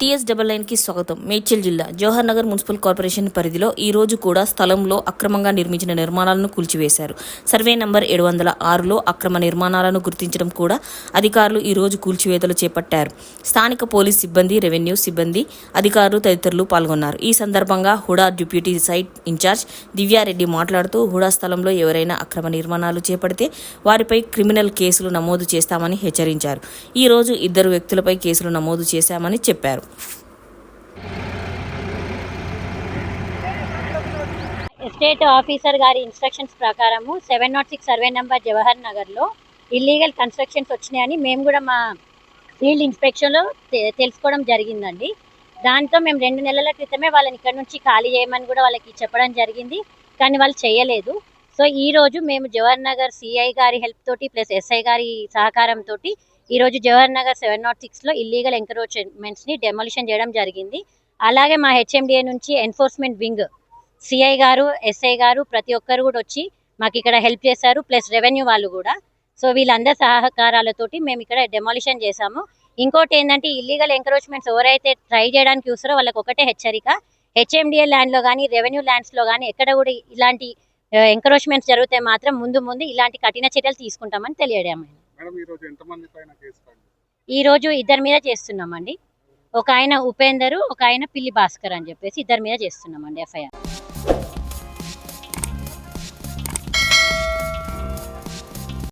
TS double నైన్కి స్వాగతం. మేడ్చల్ జిల్లా జవహర్ నగర్ మున్సిపల్ కార్పొరేషన్ పరిధిలో ఈ రోజు కూడా స్థలంలో అక్రమంగా నిర్మించిన నిర్మాణాలను కూల్చివేశారు. సర్వే నంబర్ ఏడు వందల ఆరులో అక్రమ నిర్మాణాలను గుర్తించడం కూడా అధికారులు ఈ రోజు కూల్చివేతలు చేపట్టారు. స్థానిక పోలీస్ సిబ్బంది రెవెన్యూ సిబ్బంది అధికారులు తదితరులు పాల్గొన్నారు. ఈ సందర్భంగా HUDA deputy site in charge Divya Reddy మాట్లాడుతూ హుడా స్థలంలో ఎవరైనా అక్రమ నిర్మాణాలు చేపడితే వారిపై క్రిమినల్ కేసులు నమోదు చేస్తామని హెచ్చరించారు. ఈ రోజు ఇద్దరు వ్యక్తులపై కేసులు నమోదు చేశామని చెప్పారు. ఎస్టేట్ ఆఫీసర్ గారి ఇన్స్ట్రక్షన్స్ ప్రకారము seven naught six survey number Jawahar నగర్లో ఇల్లీగల్ కన్స్ట్రక్షన్స్ వచ్చినాయని మేము కూడా మా ఫీల్డ్ ఇన్స్పెక్షన్లో తెలుసుకోవడం జరిగిందండి. దాంతో మేము రెండు నెలల క్రితమే వాళ్ళని ఇక్కడ నుంచి ఖాళీ చేయమని కూడా వాళ్ళకి చెప్పడం జరిగింది కానీ వాళ్ళు చేయలేదు. సో ఈ రోజు మేము జవహర్ నగర్ సిఐ గారి హెల్ప్ తోటి ప్లస్ ఎస్ఐ గారి సహకారంతో ఈ రోజు జవహర్ నగర్ సెవెన్ నాట్ సిక్స్లో ఇల్లీగల్ ఎంక్రోచ్మెంట్స్ని డెమోలిషన్ చేయడం జరిగింది. అలాగే మా హెచ్ఎండిఏ నుంచి ఎన్ఫోర్స్మెంట్ వింగ్ సిఐ గారు ఎస్ఐ గారు ప్రతి ఒక్కరు కూడా వచ్చి మాకు ఇక్కడ హెల్ప్ చేశారు ప్లస్ రెవెన్యూ వాళ్ళు కూడా. సో వీళ్ళందరి సహకారాలతోటి మేము ఇక్కడ డెమాలిషన్ చేశాము. ఇంకోటి ఏంటంటే ఇల్లీగల్ ఎంక్రోచ్మెంట్స్ ఎవరైతే ట్రై చేయడానికి చూస్తారో వాళ్ళకి ఒకటే హెచ్చరిక. హెచ్ఎండిఏ ల్యాండ్లో కానీ రెవెన్యూ ల్యాండ్స్లో కానీ ఎక్కడ కూడా ఇలాంటి uh, ఎంక్రోచ్మెంట్స్ జరిగితే మాత్రం ముందు ముందు ఇలాంటి కఠిన చర్యలు తీసుకుంటామని తెలియడం మేడం ఈ రోజు ఎంతమంది పైన కేసు ఫైల్ ఈ రోజు ఇద్దరి మీద చేస్తున్నామండి. ఒక ఆయన ఉపేందరు ఒక ఆయన పిల్లి భాస్కర్ అని చెప్పేసి ఇద్దరి మీద చేస్తున్నామండి ఎఫ్ఐఆర్.